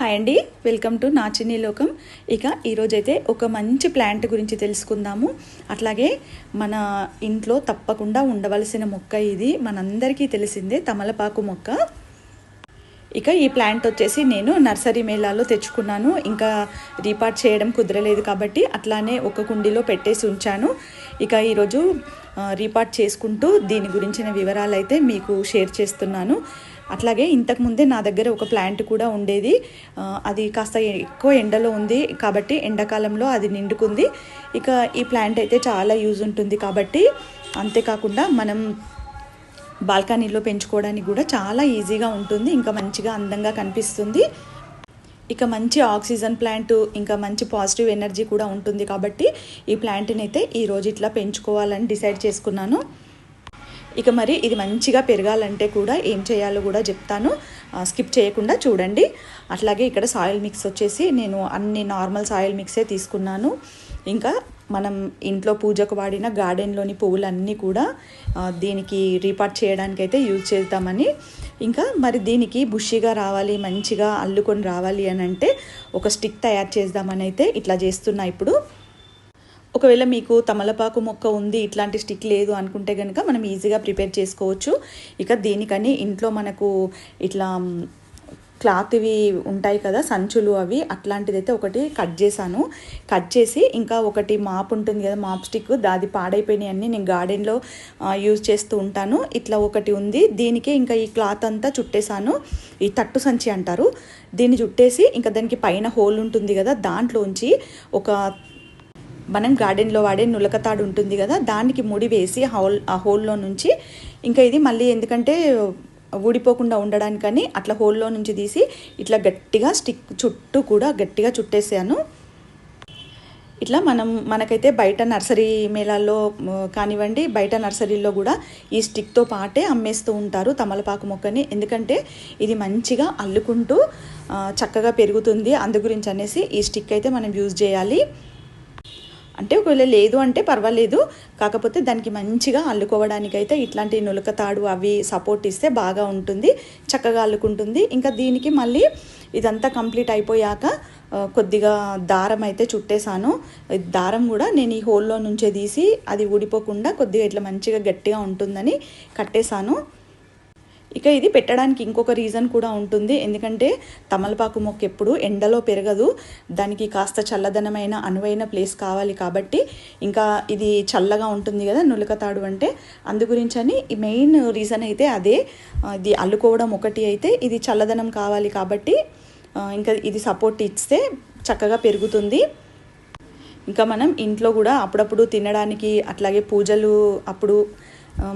Hi అండి. Welcome to నా చిన్ని లోకం. ఇక ఈరోజైతే ఒక మంచి ప్లాంట్ గురించి తెలుసుకుందాము. అట్లాగే మన ఇంట్లో తప్పకుండా ఉండవలసిన మొక్క ఇది. మనందరికీ తెలిసిందే తమలపాకు మొక్క. ఇక ఈ ప్లాంట్ వచ్చేసి నేను నర్సరీ మేళాలో తెచ్చుకున్నాను. ఇంకా రీపార్ట్ చేయడం కుదరలేదు కాబట్టి అట్లానే ఒక కుండీలో పెట్టేసి ఉంచాను. ఇక ఈరోజు రీపార్ట్ చేసుకుంటూ దీని గురించిన వివరాలు అయితే మీకు షేర్ చేస్తున్నాను. అట్లాగే ఇంతకుముందే నా దగ్గర ఒక ప్లాంట్ కూడా ఉండేది. అది కాస్త ఎక్కువ ఎండలో ఉంది కాబట్టి ఎండాకాలంలో అది నిండుకుంది. ఇక ఈ ప్లాంట్ అయితే చాలా యూజ్ ఉంటుంది కాబట్టి అంతేకాకుండా మనం బాల్కనీలో పెంచుకోవడానికి కూడా చాలా ఈజీగా ఉంటుంది. ఇంకా మంచిగా అందంగా కనిపిస్తుంది. ఇక మంచి ఆక్సిజన్ ప్లాంట్ ఇంకా మంచి పాజిటివ్ ఎనర్జీ కూడా ఉంటుంది కాబట్టి ఈ ప్లాంట్ని అయితే ఈరోజు ఇట్లా పెంచుకోవాలని డిసైడ్ చేసుకున్నాను. ఇక మరి ఇది మంచిగా పెరగాలంటే కూడా ఏం చేయాలో కూడా చెప్తాను. స్కిప్ చేయకుండా చూడండి. అట్లాగే ఇక్కడ సాయిల్ మిక్స్ వచ్చేసి నేను అన్ని నార్మల్ సాయిల్ మిక్సే తీసుకున్నాను. ఇంకా మనం ఇంట్లో పూజకు వాడిన గార్డెన్లోని పువ్వులన్నీ కూడా దీనికి రీపార్ట్ చేయడానికి అయితే యూజ్ చేద్దామని. ఇంకా మరి దీనికి బుషిగా రావాలి మంచిగా అల్లుకొని రావాలి అని అంటే ఒక స్టిక్ తయారు చేద్దామని అయితే ఇట్లా చేస్తున్నా ఇప్పుడు. ఒకవేళ మీకు తమలపాకు మొక్క ఉంది ఇట్లాంటి స్టిక్ లేదు అనుకుంటే కనుక మనం ఈజీగా ప్రిపేర్ చేసుకోవచ్చు. ఇక దీనికని ఇంట్లో మనకు ఇట్లా క్లాత్వి ఉంటాయి కదా సంచులు అవి అట్లాంటిదైతే ఒకటి కట్ చేశాను. కట్ చేసి ఇంకా ఒకటి మాప్ ఉంటుంది కదా మాప్ స్టిక్ దాది పాడైపోయినాయి అన్నీ నేను గార్డెన్లో యూజ్ చేస్తూ ఉంటాను. ఇట్లా ఒకటి ఉంది. దీనికి ఇంకా ఈ క్లాత్ అంతా చుట్టేశాను. ఈ తట్టు సంచి అంటారు. దీన్ని చుట్టేసి ఇంకా దానికి పైన హోల్ ఉంటుంది కదా దాంట్లోంచి ఒక మనం గార్డెన్లో వాడే నులకతాడు ఉంటుంది కదా దానికి ముడి వేసి హోల్ ఆ హోల్లో నుంచి ఇంకా ఇది మళ్ళీ ఎందుకంటే ఊడిపోకుండా ఉండడానికని అట్లా హోల్లో నుంచి తీసి ఇట్లా గట్టిగా స్టిక్ చుట్టూ కూడా గట్టిగా చుట్టేసాను. ఇట్లా మనం మనకైతే బయట నర్సరీ మేళాల్లో కానివ్వండి బయట నర్సరీలో కూడా ఈ స్టిక్తో పాటే అమ్మేస్తూ ఉంటారు తమలపాకు మొక్కని. ఎందుకంటే ఇది మంచిగా అల్లుకుంటూ చక్కగా పెరుగుతుంది. అందు గురించి అనేసి ఈ స్టిక్ అయితే మనం యూజ్ చేయాలి. అంటే ఒకవేళ లేదు అంటే పర్వాలేదు. కాకపోతే దానికి మంచిగా అల్లుకోవడానికైతే ఇట్లాంటి నులక తాడు అవి సపోర్ట్ ఇస్తే బాగా ఉంటుంది. చక్కగా అల్లుకుంటుంది. ఇంకా దీనికి మళ్ళీ ఇదంతా కంప్లీట్ అయిపోయాక కొద్దిగా దారం అయితే చుట్టేశాను. దారం కూడా నేను ఈ హోల్లో నుంచే తీసి అది ఊడిపోకుండా కొద్దిగా ఇట్లా మంచిగా గట్టిగా ఉంటుందని కట్టేశాను. ఇక ఇది పెట్టడానికి ఇంకొక రీజన్ కూడా ఉంటుంది. ఎందుకంటే తమలపాకు మొక్క ఎప్పుడు ఎండలో పెరగదు. దానికి కాస్త చల్లదనమైన అనువైన ప్లేస్ కావాలి కాబట్టి ఇంకా ఇది చల్లగా ఉంటుంది కదా నులకతాడు అంటే అందు గురించని ఈ మెయిన్ రీజన్ అయితే అదే. ఇది అల్లుకోవడం ఒకటి అయితే ఇది చల్లదనం కావాలి కాబట్టి ఇంకా ఇది సపోర్ట్ ఇస్తే చక్కగా పెరుగుతుంది. ఇంకా మనం ఇంట్లో కూడా అప్పుడప్పుడు తినడానికి అట్లాగే పూజలు అప్పుడు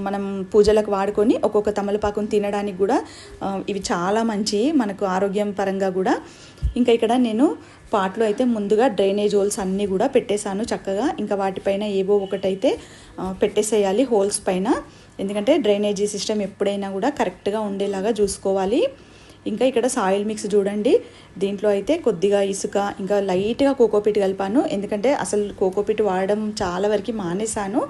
మనం పూజలకు వాడుకొని ఒక్కొక్క తమలపాకును తినడానికి కూడా ఇవి చాలా మంచి మనకు ఆరోగ్యం పరంగా కూడా. ఇంకా ఇక్కడ నేను పాట్లో అయితే ముందుగా డ్రైనేజ్ హోల్స్ అన్నీ కూడా పెట్టేశాను చక్కగా. ఇంకా వాటిపైన ఏవో ఒకటైతే పెట్టేసేయాలి హోల్స్ పైన. ఎందుకంటే డ్రైనేజీ సిస్టమ్ ఎప్పుడైనా కూడా కరెక్ట్గా ఉండేలాగా చూసుకోవాలి. ఇంకా ఇక్కడ సాయిల్ మిక్స్ చూడండి. దీంట్లో అయితే కొద్దిగా ఇసుక ఇంకా లైట్గా కోకోపిట్ కలిపాను. ఎందుకంటే అసలు కోకోపిట్ వాడడం చాలా వరకు మానేశాను.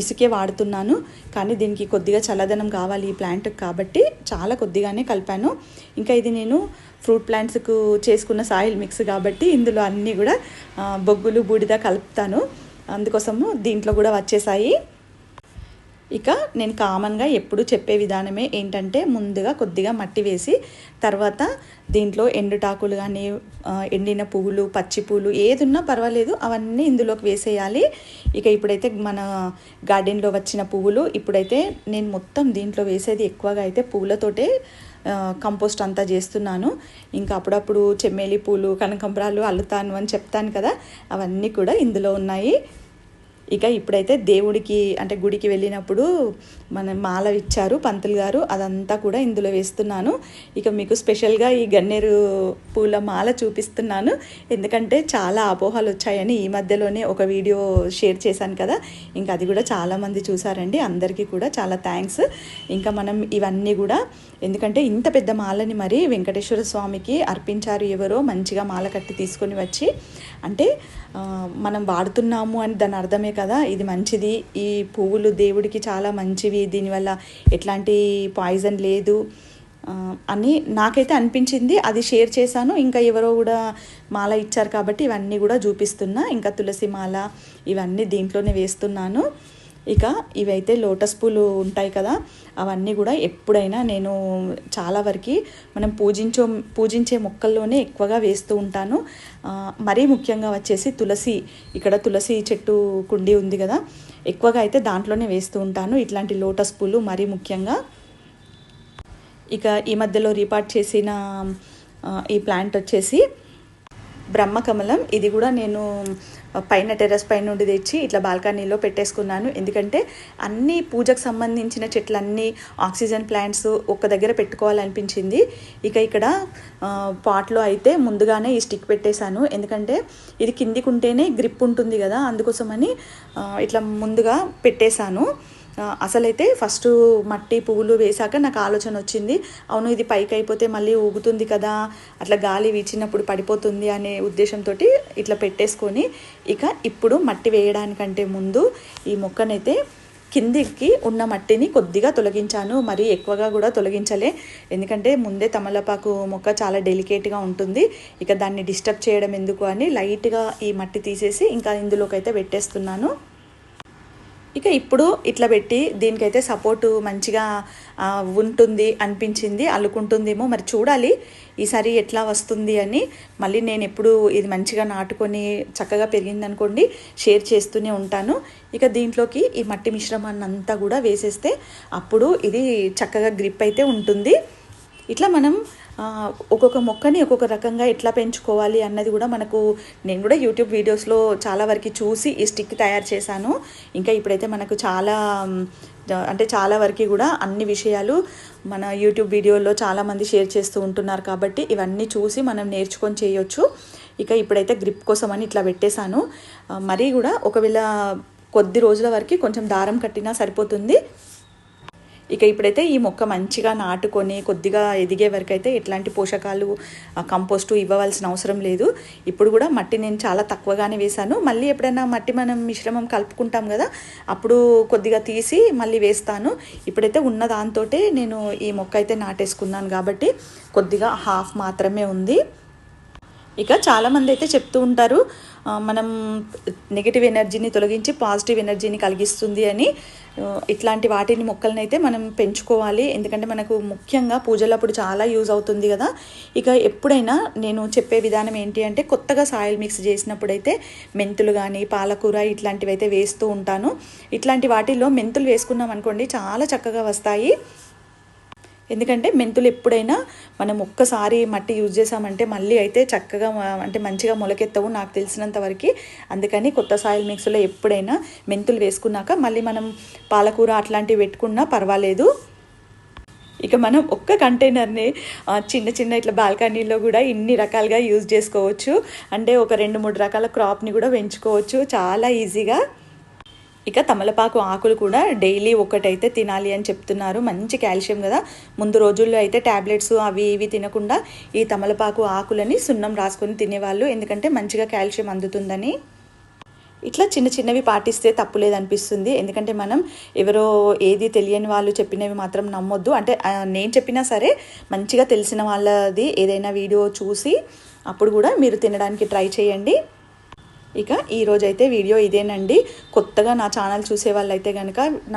ఇసుకే వాడుతున్నాను. కానీ దీనికి కొద్దిగా చల్లదనం కావాలి ఈ ప్లాంట్కి కాబట్టి చాలా కొద్దిగానే కలిపాను. ఇంకా ఇది నేను ఫ్రూట్ ప్లాంట్స్కు చేసుకున్న సాయిల్ మిక్స్ కాబట్టి ఇందులో అన్నీ కూడా బొగ్గులు బూడిద కలుపుతాను. అందుకోసము దీంట్లో కూడా వచ్చేసాయి. ఇక నేను కామన్గా ఎప్పుడు చెప్పే విధానమే ఏంటంటే ముందుగా కొద్దిగా మట్టి వేసి తర్వాత దీంట్లో ఎండుటాకులు కానీ ఎండిన పువ్వులు పచ్చి పువ్వులు ఏది ఉన్నా పర్వాలేదు అవన్నీ ఇందులోకి వేసేయాలి. ఇక ఇప్పుడైతే మన గార్డెన్లో వచ్చిన పువ్వులు ఇప్పుడైతే నేను మొత్తం దీంట్లో వేసేది ఎక్కువగా అయితే పువ్వులతోటే కంపోస్ట్ అంతా చేస్తున్నాను. ఇంకా అప్పుడప్పుడు చెమ్మేలి పూలు కనకంబరాలు అల్లుతాను అని చెప్తాను కదా అవన్నీ కూడా ఇందులో ఉన్నాయి. ఇక ఇప్పుడైతే దేవుడికి అంటే గుడికి వెళ్ళినప్పుడు మన మాల ఇచ్చారు పంతులు గారు అదంతా కూడా ఇందులో వేస్తున్నాను. ఇక మీకు స్పెషల్గా ఈ గన్నేరు పూల మాల చూపిస్తున్నాను. ఎందుకంటే చాలా అపోహలు వచ్చాయని ఈ మధ్యలోనే ఒక వీడియో షేర్ చేశాను కదా. ఇంకా అది కూడా చాలామంది చూసారండి అందరికీ కూడా చాలా థ్యాంక్స్. ఇంకా మనం ఇవన్నీ కూడా ఎందుకంటే ఇంత పెద్ద మాలని మరి వెంకటేశ్వర స్వామికి అర్పించారు ఎవరో మంచిగా మాల కట్టి తీసుకొని వచ్చి అంటే మనం వాడుతున్నాము అని దాని అర్థమే కదా ఇది మంచిది. ఈ పువ్వులు దేవుడికి చాలా మంచివి. దీనివల్ల ఎట్లాంటి పాయిజన్ లేదు. అని నాకైతే అనిపించింది. అది షేర్ చేశాను. ఇంకా ఎవరో కూడా మాల ఇచ్చారు కాబట్టి ఇవన్నీ కూడా చూపిస్తున్నా. ఇంకా తులసి మాల ఇవన్నీ దీంట్లోనే వేస్తున్నాను. ఇక ఇవైతే లోటస్ పూలు ఉంటాయి కదా అవన్నీ కూడా ఎప్పుడైనా నేను చాలా వరకు మనం పూజించో పూజించే మొక్కల్లోనే ఎక్కువగా వేస్తూ ఉంటాను. మరీ ముఖ్యంగా వచ్చేసి తులసి ఇక్కడ తులసి చెట్టు కుండి ఉంది కదా ఎక్కువగా అయితే దాంట్లోనే వేస్తూ ఉంటాను. ఇట్లాంటి లోటస్ పూలు మరీ ముఖ్యంగా. ఇక ఈ మధ్యలో రీపార్ట్ చేసిన ఈ ప్లాంట్ వచ్చేసి బ్రహ్మకమలం. ఇది కూడా నేను పైన టెర్రస్ పైన నుండి తెచ్చి ఇట్లా బాల్కనీలో పెట్టేసుకున్నాను. ఎందుకంటే అన్ని పూజకు సంబంధించిన చెట్లన్నీ ఆక్సిజన్ ప్లాంట్స్ ఒక దగ్గర పెట్టుకోవాలనిపించింది. ఇక ఇక్కడ పాట్లో అయితే ముందుగానే ఈ స్టిక్ పెట్టేశాను. ఎందుకంటే ఇది కిందికి ఉంటేనే గ్రిప్ ఉంటుంది కదా అందుకోసమని ఇట్లా ముందుగా పెట్టేశాను. అసలైతే ఫస్ట్ మట్టి పువ్వులు వేశాక నాకు ఆలోచన వచ్చింది. అవును ఇది పైకి అయిపోతే మళ్ళీ ఊగుతుంది కదా అట్లా గాలి వీచినప్పుడు పడిపోతుంది అనే ఉద్దేశంతో ఇట్లా పెట్టేసుకొని ఇక ఇప్పుడు మట్టి వేయడానికంటే ముందు ఈ మొక్కనైతే కిందికి ఉన్న మట్టిని కొద్దిగా తొలగించాను. మరి ఎక్కువగా కూడా తొలగించలే. ఎందుకంటే ముందే తమలపాకు మొక్క చాలా డెలికేట్గా ఉంటుంది. ఇక దాన్ని డిస్టర్బ్ చేయడం ఎందుకు అని లైట్గా ఈ మట్టి తీసేసి ఇంకా ఇందులోకి అయితే పెట్టేస్తున్నాను. ఇక ఇప్పుడు ఇట్లా పెట్టి దీనికైతే సపోర్టు మంచిగా ఉంటుంది అనిపించింది అల్లుకుంటుందేమో. మరి చూడాలి ఈసారి ఎట్లా వస్తుంది అని. మళ్ళీ నేను ఎప్పుడు ఇది మంచిగా నాటుకొని చక్కగా పెరిగిందనుకోండి షేర్ చేస్తూనే ఉంటాను. ఇక దీంట్లోకి ఈ మట్టి మిశ్రమాన్ని అంతా కూడా వేసేస్తే అప్పుడు ఇది చక్కగా గ్రిప్ అయితే ఉంటుంది. ఇట్లా మనం ఒక్కొక్క మొక్కని ఒక్కొక్క రకంగా ఎట్లా పెంచుకోవాలి అన్నది కూడా మనకు నేను కూడా యూట్యూబ్ వీడియోస్లో చాలా వరకు చూసి ఈ స్టిక్ తయారు చేశాను. ఇంకా ఇప్పుడైతే మనకు చాలా అంటే చాలా వరకు కూడా అన్ని విషయాలు మన యూట్యూబ్ వీడియోలో చాలామంది షేర్ చేస్తూ ఉంటున్నారు కాబట్టి ఇవన్నీ చూసి మనం నేర్చుకొని చేయొచ్చు. ఇక ఇప్పుడైతే గ్రిప్ కోసం అని ఇట్లా పెట్టేశాను. మరీ కూడా ఒకవేళ కొద్ది రోజుల వరకు కొంచెం దారం కట్టినా సరిపోతుంది. ఇక ఇప్పుడైతే ఈ మొక్క మంచిగా నాటుకొని కొద్దిగా ఎదిగే వరకు అయితే ఎట్లాంటి పోషకాలు కంపోస్టు ఇవ్వవలసిన అవసరం లేదు. ఇప్పుడు కూడా మట్టి నేను చాలా తక్కువగానే వేశాను. మళ్ళీ ఎప్పుడైనా మట్టి మనం మిశ్రమం కలుపుకుంటాం కదా అప్పుడు కొద్దిగా తీసి మళ్ళీ వేస్తాను. ఇప్పుడైతే ఉన్న దాంతోటే నేను ఈ మొక్క అయితే నాటేసుకున్నాను కాబట్టి కొద్దిగా హాఫ్ మాత్రమే ఉంది. ఇక చాలామంది అయితే చెప్తూ ఉంటారు మనం నెగిటివ్ ఎనర్జీని తొలగించి పాజిటివ్ ఎనర్జీని కలిగిస్తుంది అని. ఇట్లాంటి వాటిని మొక్కలను అయితే మనం పెంచుకోవాలి. ఎందుకంటే మనకు ముఖ్యంగా పూజలప్పుడు చాలా యూజ్ అవుతుంది కదా. ఇక ఎప్పుడైనా నేను చెప్పే విధానం ఏంటి అంటే కొత్తగా సాయిల్ మిక్స్ చేసినప్పుడైతే మెంతులు కానీ పాలకూర ఇట్లాంటివి అయితే వేస్తూ ఉంటాను. ఇట్లాంటి వాటిల్లో మెంతులు వేసుకున్నాం అనుకోండి చాలా చక్కగా వస్తాయి. ఎందుకంటే మెంతులు ఎప్పుడైనా మనం ఒక్కసారి మట్టి యూజ్ చేసామంటే మళ్ళీ అయితే చక్కగా అంటే మంచిగా మొలకెత్తవు నాకు తెలిసినంత వరకు. అందుకని కొత్త సాయిల్ మిక్స్లో ఎప్పుడైనా మెంతులు వేసుకున్నాక మళ్ళీ మనం పాలకూర అట్లాంటివి పెట్టుకున్నా పర్వాలేదు. ఇక మనం ఒక్క కంటైనర్ని చిన్న చిన్న ఇట్లా బాల్కనీలో కూడా ఇన్ని రకాలుగా యూజ్ చేసుకోవచ్చు. అంటే ఒక రెండు మూడు రకాల క్రాప్ని కూడా పెంచుకోవచ్చు. చాలా ఈజీగా ఇక తమలపాకు ఆకులు కూడా డైలీ ఒకటైతే తినాలి అని చెప్తున్నారు. మంచి కాల్షియం కదా. ముందు రోజుల్లో అయితే ట్యాబ్లెట్స్ అవి ఇవి తినకుండా ఈ తమలపాకు ఆకులని సున్నం రాసుకొని తినేవాళ్ళు. ఎందుకంటే మంచిగా కాల్షియం అందుతుందని. ఇట్లా చిన్న చిన్నవి పాటిస్తే తప్పు లేదనిపిస్తుంది ఎందుకంటే మనం ఎవరో ఏది తెలియని వాళ్ళు చెప్పినవి మాత్రం నమ్మొద్దు. అంటే నేను చెప్పినా సరే మంచిగా తెలిసిన వాళ్ళది ఏదైనా వీడియో చూసి అప్పుడు కూడా మీరు తినడానికి ట్రై చేయండి. ఇక ఈరోజైతే వీడియో ఇదేనండి. కొత్తగా నా ఛానల్ చూసే వాళ్ళైతే కనుక నా